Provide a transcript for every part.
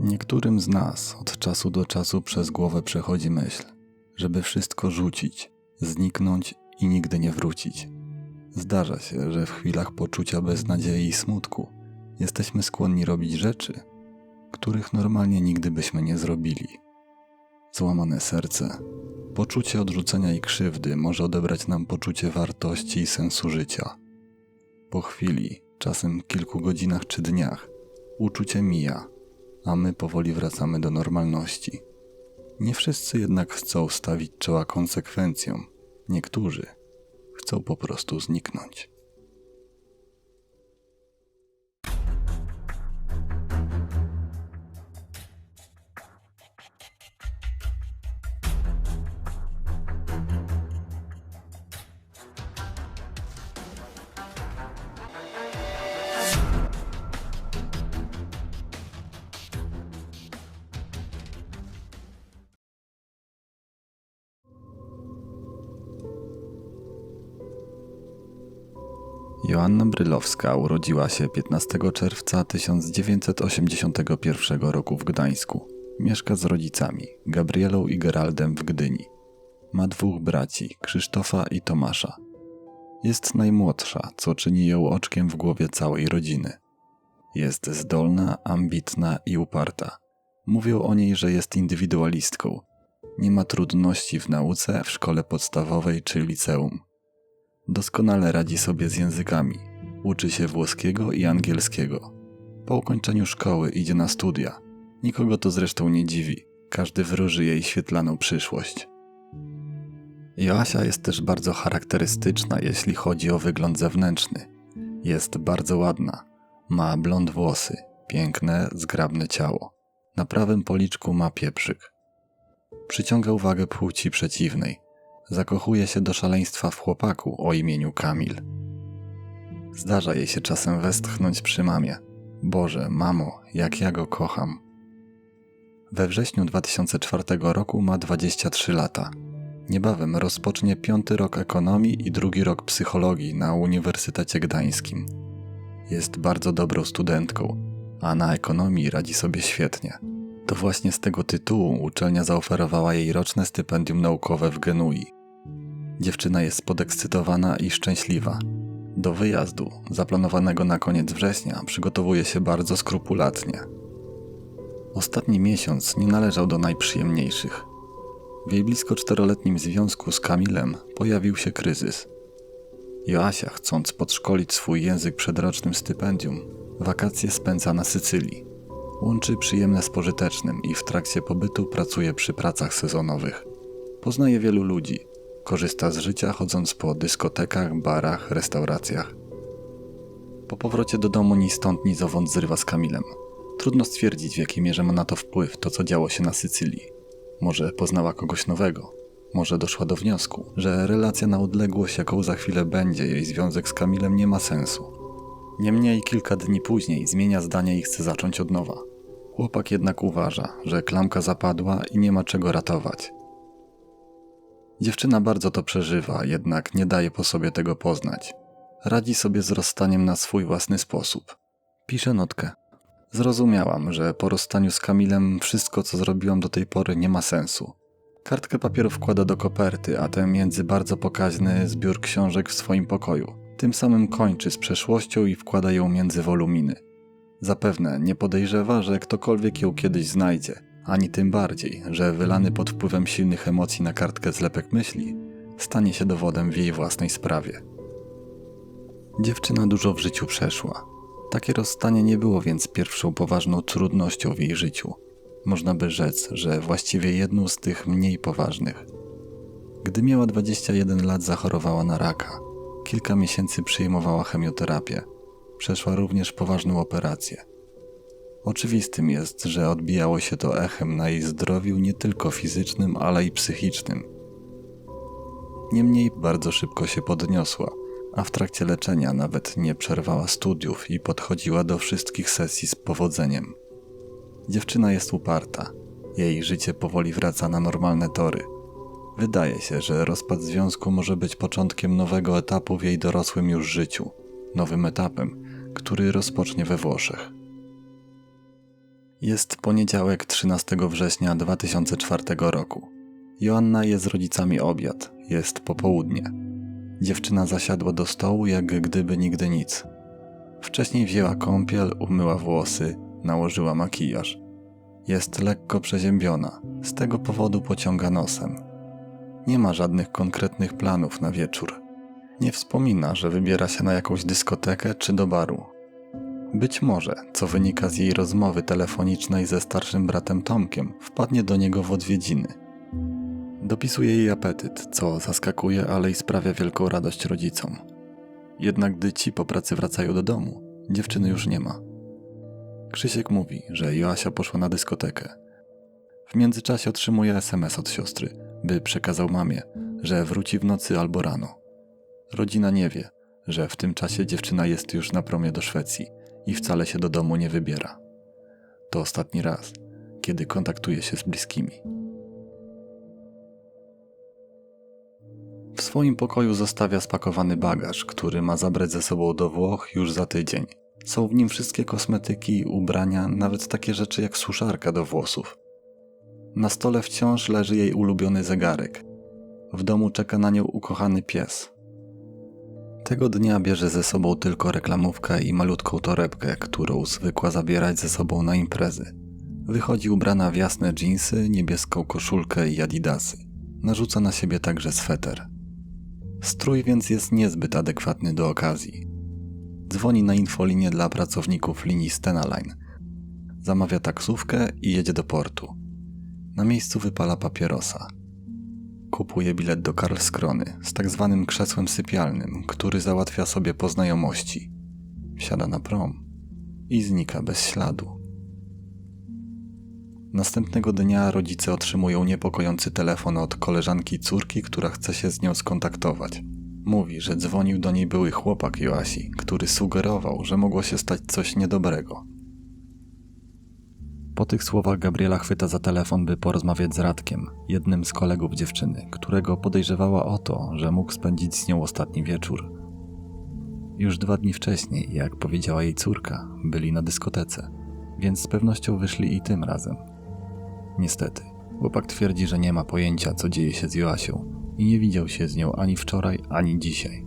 Niektórym z nas od czasu do czasu przez głowę przechodzi myśl, żeby wszystko rzucić, zniknąć i nigdy nie wrócić. Zdarza się, że w chwilach poczucia beznadziei i smutku jesteśmy skłonni robić rzeczy, których normalnie nigdy byśmy nie zrobili. Złamane serce, poczucie odrzucenia i krzywdy może odebrać nam poczucie wartości i sensu życia. Po chwili, czasem kilku godzinach czy dniach, uczucie mija, a my powoli wracamy do normalności. Nie wszyscy jednak chcą stawić czoła konsekwencjom. Niektórzy chcą po prostu zniknąć. Joanna Brylowska urodziła się 15 czerwca 1981 roku w Gdańsku. Mieszka z rodzicami, Gabrielą i Geraldem w Gdyni. Ma dwóch braci, Krzysztofa i Tomasza. Jest najmłodsza, co czyni ją oczkiem w głowie całej rodziny. Jest zdolna, ambitna i uparta. Mówią o niej, że jest indywidualistką. Nie ma trudności w nauce w szkole podstawowej czy liceum Doskonale radzi sobie z językami. Uczy się włoskiego i angielskiego. Po ukończeniu szkoły idzie na studia. Nikogo to zresztą nie dziwi. Każdy wróży jej świetlaną przyszłość. Joasia jest też bardzo charakterystyczna, jeśli chodzi o wygląd zewnętrzny. Jest bardzo ładna. Ma blond włosy, piękne, zgrabne ciało. Na prawym policzku ma pieprzyk. Przyciąga uwagę płci przeciwnej – zakochuje się do szaleństwa w chłopaku o imieniu Kamil. Zdarza jej się czasem westchnąć przy mamie. Boże, mamo, jak ja go kocham. We wrześniu 2004 roku ma 23 lata. Niebawem rozpocznie piąty rok ekonomii i drugi rok psychologii na Uniwersytecie Gdańskim. Jest bardzo dobrą studentką, a na ekonomii radzi sobie świetnie. To właśnie z tego tytułu uczelnia zaoferowała jej roczne stypendium naukowe w Genui. Dziewczyna jest podekscytowana i szczęśliwa. Do wyjazdu, zaplanowanego na koniec września, przygotowuje się bardzo skrupulatnie. Ostatni miesiąc nie należał do najprzyjemniejszych. W jej blisko czteroletnim związku z Kamilem pojawił się kryzys. Joasia, chcąc podszkolić swój język przed rocznym stypendium, wakacje spędza na Sycylii. Łączy przyjemne z pożytecznym i w trakcie pobytu pracuje przy pracach sezonowych. Poznaje wielu ludzi, Korzysta z życia chodząc po dyskotekach, barach, restauracjach. Po powrocie do domu ni stąd ni zowąd zrywa z Kamilem. Trudno stwierdzić, w jakiej mierze ma na to wpływ to, co działo się na Sycylii. Może poznała kogoś nowego, może doszła do wniosku, że relacja na odległość, jaką za chwilę będzie, jej związek z Kamilem nie ma sensu. Niemniej kilka dni później zmienia zdanie i chce zacząć od nowa. Chłopak jednak uważa, że klamka zapadła i nie ma czego ratować. Dziewczyna bardzo to przeżywa, jednak nie daje po sobie tego poznać. Radzi sobie z rozstaniem na swój własny sposób. Pisze notkę. Zrozumiałam, że po rozstaniu z Kamilem wszystko, co zrobiłam do tej pory, nie ma sensu. Kartkę papieru wkłada do koperty, a ten między bardzo pokaźny zbiór książek w swoim pokoju. Tym samym kończy z przeszłością i wkłada ją między woluminy. Zapewne nie podejrzewa, że ktokolwiek ją kiedyś znajdzie – ani tym bardziej, że wylany pod wpływem silnych emocji na kartkę zlepek myśli stanie się dowodem w jej własnej sprawie. Dziewczyna dużo w życiu przeszła. Takie rozstanie nie było więc pierwszą poważną trudnością w jej życiu. Można by rzec, że właściwie jedną z tych mniej poważnych. Gdy miała 21 lat, zachorowała na raka. Kilka miesięcy przyjmowała chemioterapię. Przeszła również poważną operację. Oczywistym jest, że odbijało się to echem na jej zdrowiu nie tylko fizycznym, ale i psychicznym. Niemniej bardzo szybko się podniosła, a w trakcie leczenia nawet nie przerwała studiów i podchodziła do wszystkich sesji z powodzeniem. Dziewczyna jest uparta, jej życie powoli wraca na normalne tory. Wydaje się, że rozpad związku może być początkiem nowego etapu w jej dorosłym już życiu, nowym etapem, który rozpocznie we Włoszech. Jest poniedziałek 13 września 2004 roku. Joanna je z rodzicami obiad, jest popołudnie. Dziewczyna zasiadła do stołu, jak gdyby nigdy nic. Wcześniej wzięła kąpiel, umyła włosy, nałożyła makijaż. Jest lekko przeziębiona, z tego powodu pociąga nosem. Nie ma żadnych konkretnych planów na wieczór. Nie wspomina, że wybiera się na jakąś dyskotekę czy do baru. Być może, co wynika z jej rozmowy telefonicznej ze starszym bratem Tomkiem, wpadnie do niego w odwiedziny. Dopisuje jej apetyt, co zaskakuje, ale i sprawia wielką radość rodzicom. Jednak gdy ci po pracy wracają do domu, dziewczyny już nie ma. Krzysiek mówi, że Joasia poszła na dyskotekę. W międzyczasie otrzymuje SMS od siostry, by przekazał mamie, że wróci w nocy albo rano. Rodzina nie wie, że w tym czasie dziewczyna jest już na promie do Szwecji i wcale się do domu nie wybiera. To ostatni raz, kiedy kontaktuje się z bliskimi. W swoim pokoju zostawia spakowany bagaż, który ma zabrać ze sobą do Włoch już za tydzień. Są w nim wszystkie kosmetyki, ubrania, nawet takie rzeczy jak suszarka do włosów. Na stole wciąż leży jej ulubiony zegarek. W domu czeka na nią ukochany pies. Tego dnia bierze ze sobą tylko reklamówkę i malutką torebkę, którą zwykła zabierać ze sobą na imprezy. Wychodzi ubrana w jasne dżinsy, niebieską koszulkę i adidasy. Narzuca na siebie także sweter. Strój więc jest niezbyt adekwatny do okazji. Dzwoni na infolinię dla pracowników linii Stena Line. Zamawia taksówkę i jedzie do portu. Na miejscu wypala papierosa. Kupuje bilet do Karlskrony z tak zwanym krzesłem sypialnym, który załatwia sobie po znajomości. Wsiada na prom i znika bez śladu. Następnego dnia rodzice otrzymują niepokojący telefon od koleżanki córki, która chce się z nią skontaktować. Mówi, że dzwonił do niej były chłopak Joasi, który sugerował, że mogło się stać coś niedobrego. Tych słowach Gabriela chwyta za telefon, by porozmawiać z Radkiem, jednym z kolegów dziewczyny, którego podejrzewała o to, że mógł spędzić z nią ostatni wieczór. Już dwa dni wcześniej, jak powiedziała jej córka, byli na dyskotece, więc z pewnością wyszli i tym razem. Niestety, chłopak twierdzi, że nie ma pojęcia, co dzieje się z Joasią i nie widział się z nią ani wczoraj, ani dzisiaj.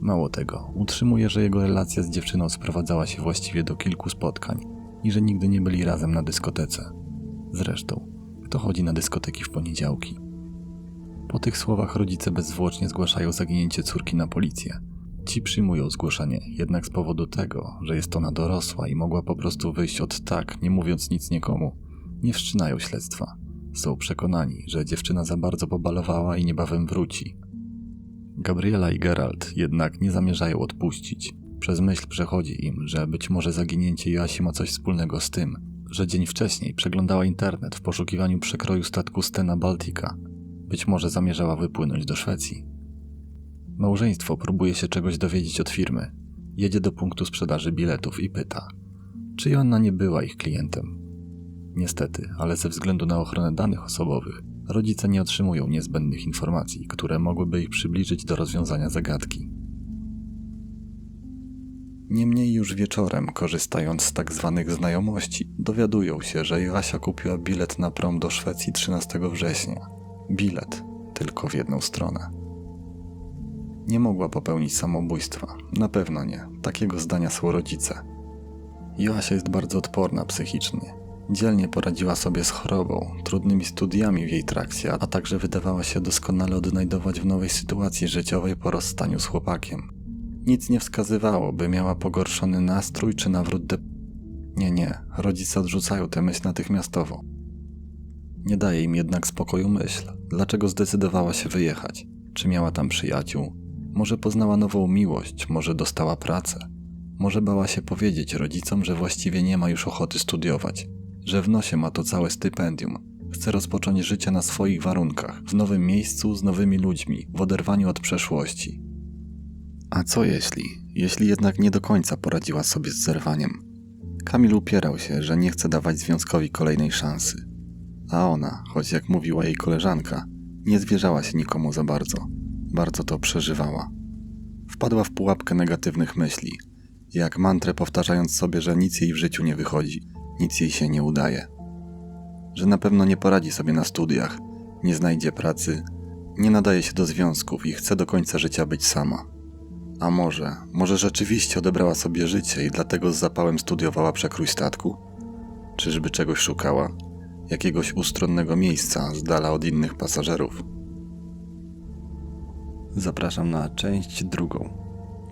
Mało tego, utrzymuje, że jego relacja z dziewczyną sprowadzała się właściwie do kilku spotkań i że nigdy nie byli razem na dyskotece. Zresztą, kto chodzi na dyskoteki w poniedziałki? Po tych słowach rodzice bezzwłocznie zgłaszają zaginięcie córki na policję. Ci przyjmują zgłoszenie, jednak z powodu tego, że jest ona dorosła i mogła po prostu wyjść od tak, nie mówiąc nic nikomu, nie wszczynają śledztwa. Są przekonani, że dziewczyna za bardzo pobalowała i niebawem wróci. Gabriela i Geralt jednak nie zamierzają odpuścić. Przez myśl przechodzi im, że być może zaginięcie Joasi ma coś wspólnego z tym, że dzień wcześniej przeglądała internet w poszukiwaniu przekroju statku Stena Baltica. Być może zamierzała wypłynąć do Szwecji. Małżeństwo próbuje się czegoś dowiedzieć od firmy. Jedzie do punktu sprzedaży biletów i pyta, czy Joanna nie była ich klientem. Niestety, ale ze względu na ochronę danych osobowych, rodzice nie otrzymują niezbędnych informacji, które mogłyby ich przybliżyć do rozwiązania zagadki. Niemniej już wieczorem, korzystając z tak zwanych znajomości, dowiadują się, że Joasia kupiła bilet na prom do Szwecji 13 września. Bilet tylko w jedną stronę. Nie mogła popełnić samobójstwa. Na pewno nie. Takiego zdania są rodzice. Joasia jest bardzo odporna psychicznie. Dzielnie poradziła sobie z chorobą, trudnymi studiami w jej trakcie, a także wydawała się doskonale odnajdować w nowej sytuacji życiowej po rozstaniu z chłopakiem. Nic nie wskazywało, by miała pogorszony nastrój czy nawrót de... Nie, nie, rodzice odrzucają tę myśl natychmiastowo. Nie daje im jednak spokoju myśl, dlaczego zdecydowała się wyjechać. Czy miała tam przyjaciół? Może poznała nową miłość, może dostała pracę. Może bała się powiedzieć rodzicom, że właściwie nie ma już ochoty studiować, że w nosie ma to całe stypendium. Chce rozpocząć życie na swoich warunkach, w nowym miejscu, z nowymi ludźmi, w oderwaniu od przeszłości. A co jeśli, jeśli jednak nie do końca poradziła sobie z zerwaniem? Kamil upierał się, że nie chce dawać związkowi kolejnej szansy. A ona, choć jak mówiła jej koleżanka, nie zwierzała się nikomu za bardzo. Bardzo to przeżywała. Wpadła w pułapkę negatywnych myśli, jak mantrę powtarzając sobie, że nic jej w życiu nie wychodzi, nic jej się nie udaje. Że na pewno nie poradzi sobie na studiach, nie znajdzie pracy, nie nadaje się do związków i chce do końca życia być sama. A może, może rzeczywiście odebrała sobie życie i dlatego z zapałem studiowała przekrój statku? Czyżby czegoś szukała? Jakiegoś ustronnego miejsca z dala od innych pasażerów? Zapraszam na część drugą.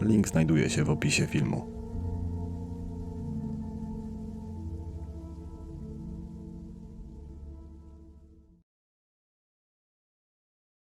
Link znajduje się w opisie filmu.